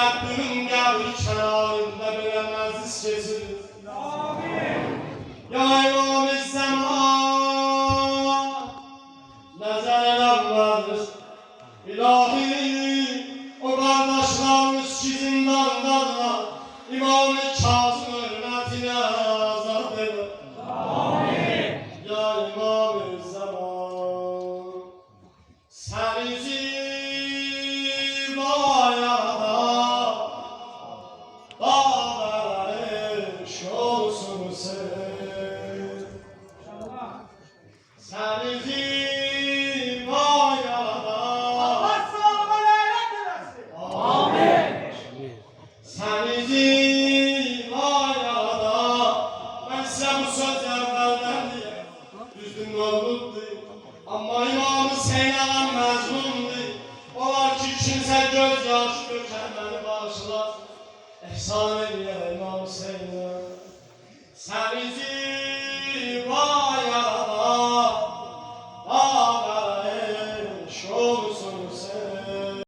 Rabbimin qəbri kənarında belə məclis keçirir. Ya İmam-ı Zaman Nəzər eləmədir İlahi o qardaşlarımız ki zindandadırlar İmam-ı Kazım hürmətinə azad elə Ya İmam-ı Zaman Səni zibaya da Bağlarış olsun sen Səni zibaya da Səni zibaya da Mən sizə bu söz əvvəldən deyəm Düzdür mövluddur Amma İmam Hüseyin Olar Ehsan eləyər İmam Hüseyinə Səni zibaya